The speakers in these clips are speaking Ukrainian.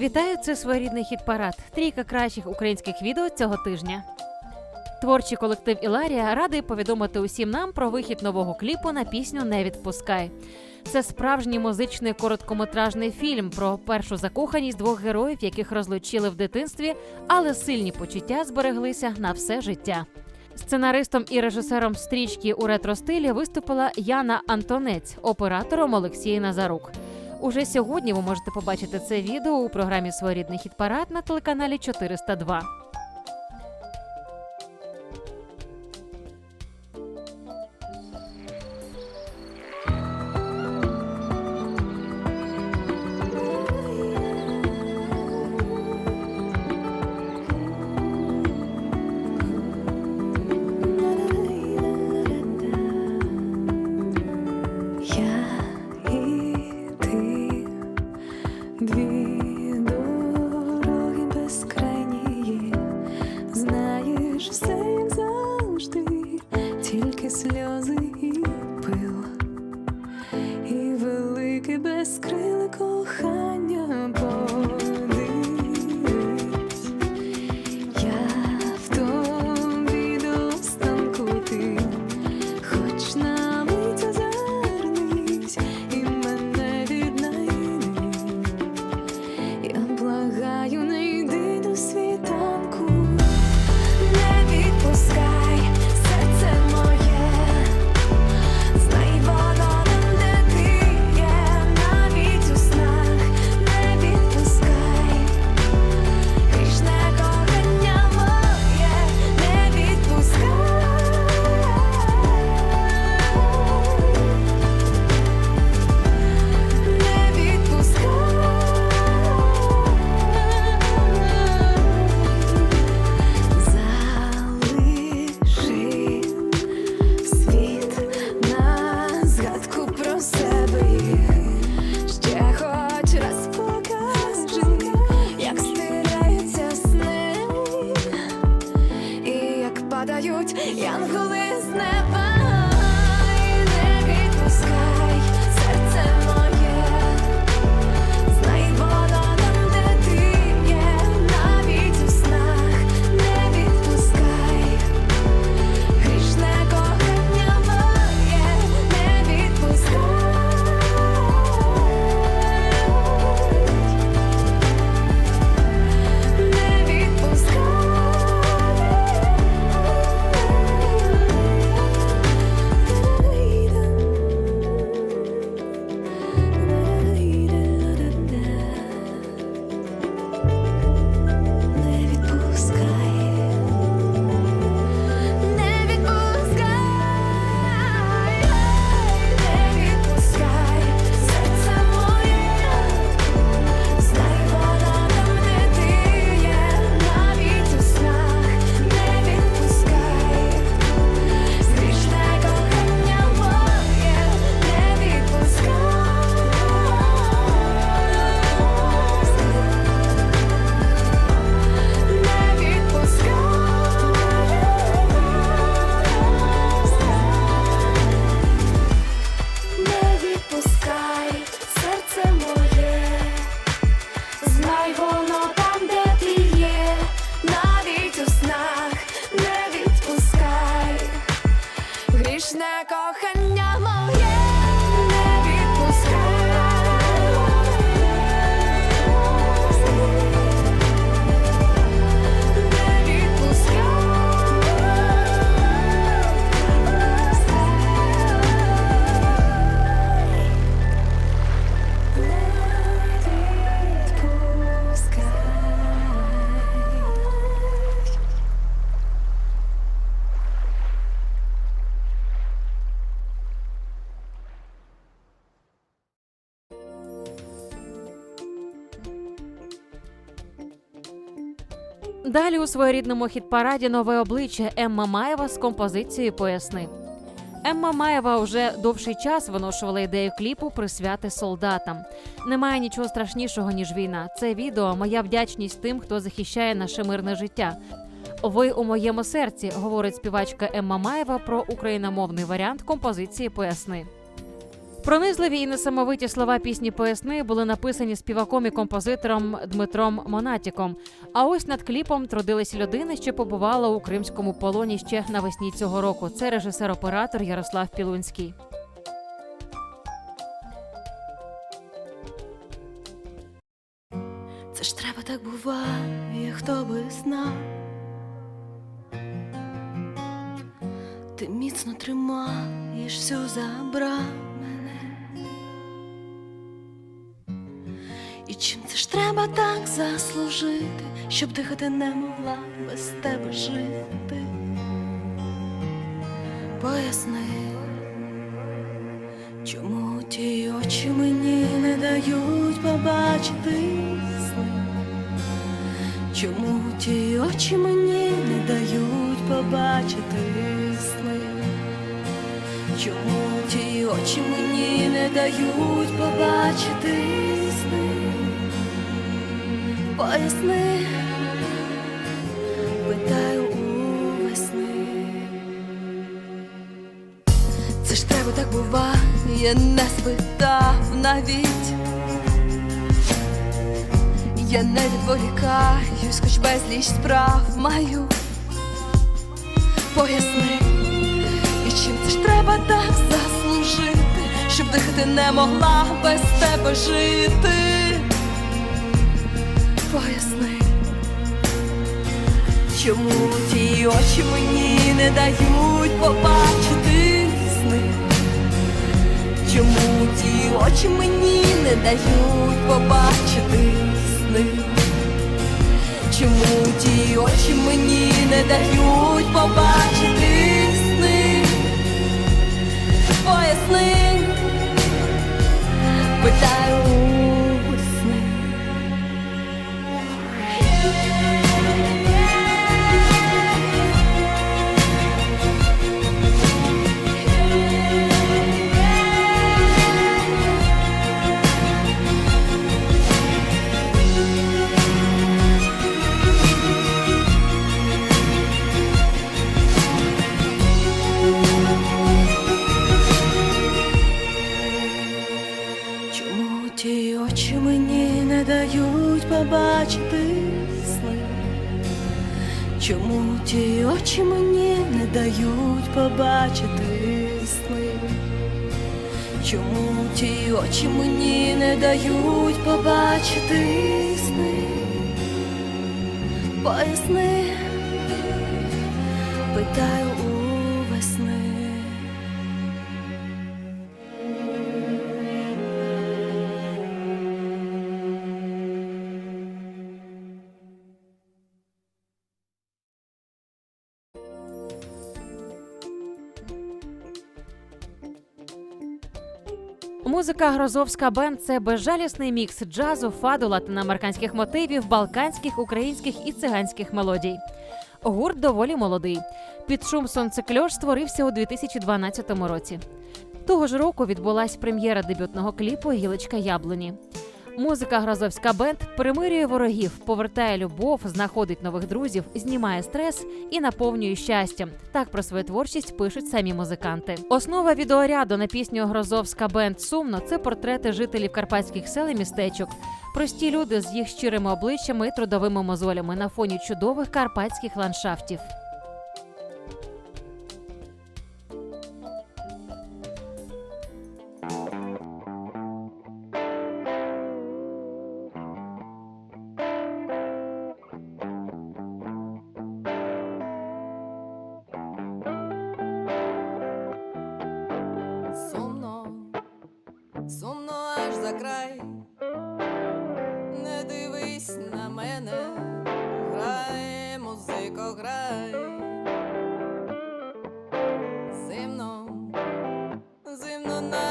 Вітаю, це своєрідний хіт парад. Трійка кращих українських відео цього тижня. Творчий колектив Іларія радий повідомити усім нам про вихід нового кліпу на пісню Не відпускай. Це справжній музичний короткометражний фільм про першу закоханість двох героїв, яких розлучили в дитинстві, але сильні почуття збереглися на все життя. Сценаристом і режисером стрічки у ретро-стилі виступила Яна Антонець, оператором Олексій Назарук. Уже сьогодні ви можете побачити це відео у програмі Своєрідний хіт парад на телеканалі 402. Далі у своєрідному хіт-параді нове обличчя Емма Маєва з композицією Поясни. Емма Маєва вже довший час виношувала ідею кліпу присвяти солдатам. Немає нічого страшнішого ніж війна. Це відео моя вдячність тим, хто захищає наше мирне життя. Ви у моєму серці, говорить співачка Емма Маєва про україномовний варіант композиції Поясни. Пронизливі і несамовиті слова пісні поясни були написані співаком і композитором Дмитром Монатіком. А ось над кліпом трудились людини, що побувала у кримському полоні ще навесні цього року. Це режисер-оператор Ярослав Пілунський. Це ж треба так буває, хто би знав. Ти міцно тримаєш всю забрав так заслужити, щоб дихати не могла без тебе жити? Поясни, чому ті очі мені не дають побачити сни? Чому ті очі мені не дають побачити сни? Чому ті очі мені не дають побачити Поясни, питаю у весни. Це ж тебе так буває, не спитав навіть. Я не відволікаюсь, хоч безліч справ маю. Поясни, і чим це ж треба так заслужити, щоб дихати не могла без тебе жити. Поясни, чому ті очі мені не дають побачити сни? Чому ті очі мені не дають побачити сни? Чому ті очі мені не дають побачити сни? Поясни, питаю побачити сни? Чому ті очі мені не дають побачити сни? Поясни, питаю у Музика Грозовська бенд це безжалісний мікс джазу, фаду, латиноамериканських мотивів, балканських, українських і циганських мелодій. Гурт доволі молодий. Під шум сонцекльош створився у 2012 році. Того ж року відбулася прем'єра дебютного кліпу Гілочка яблуні. Музика Грозовська бенд примирює ворогів, повертає любов, знаходить нових друзів, знімає стрес і наповнює щастям. Так про свою творчість пишуть самі музиканти. Основа відеоряду на пісню Грозовська бенд сумно це портрети жителів карпатських сел і містечок. Прості люди з їх щирими обличчями і трудовими мозолями на фоні чудових карпатських ландшафтів. Сумно,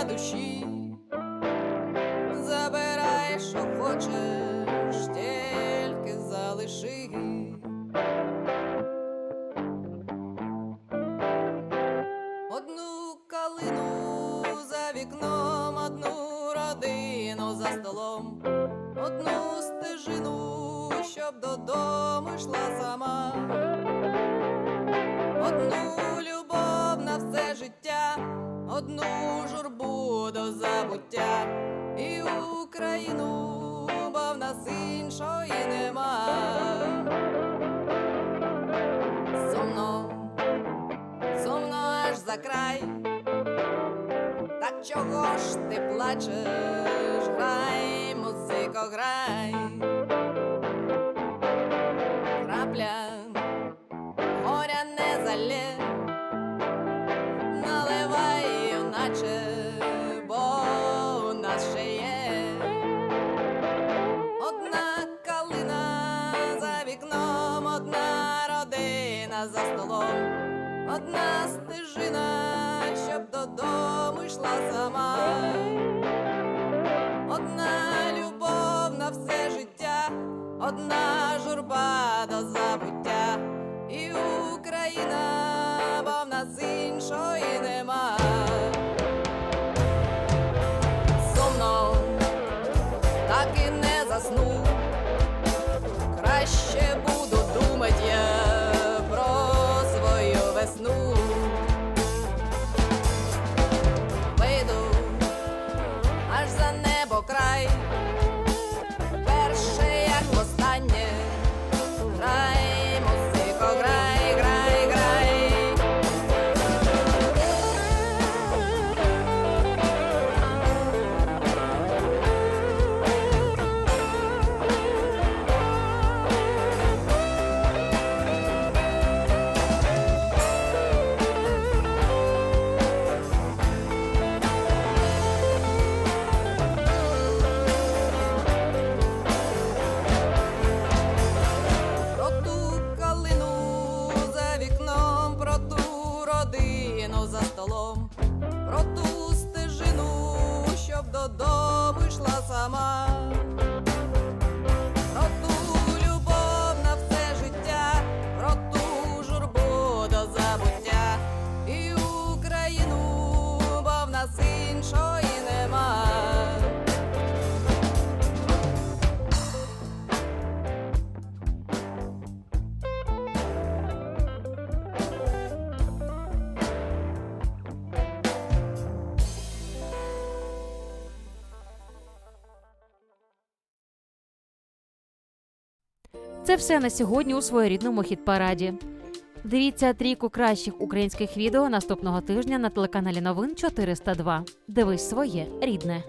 душі. Забирай, що хочеш, тільки залиши. Одну калину за вікном, одну родину за столом, одну стежину, щоб додому йшла сама, одну любов на все життя, одну журбу до забуття і Україну, бо в нас іншої нема. Сумно, сумно аж за край, так чого ж ти плачеш? Грай Це все на сьогодні у своєрідному хіт параді. Дивіться трійку кращих українських відео наступного тижня на телеканалі Новин 402. Дивись своє рідне.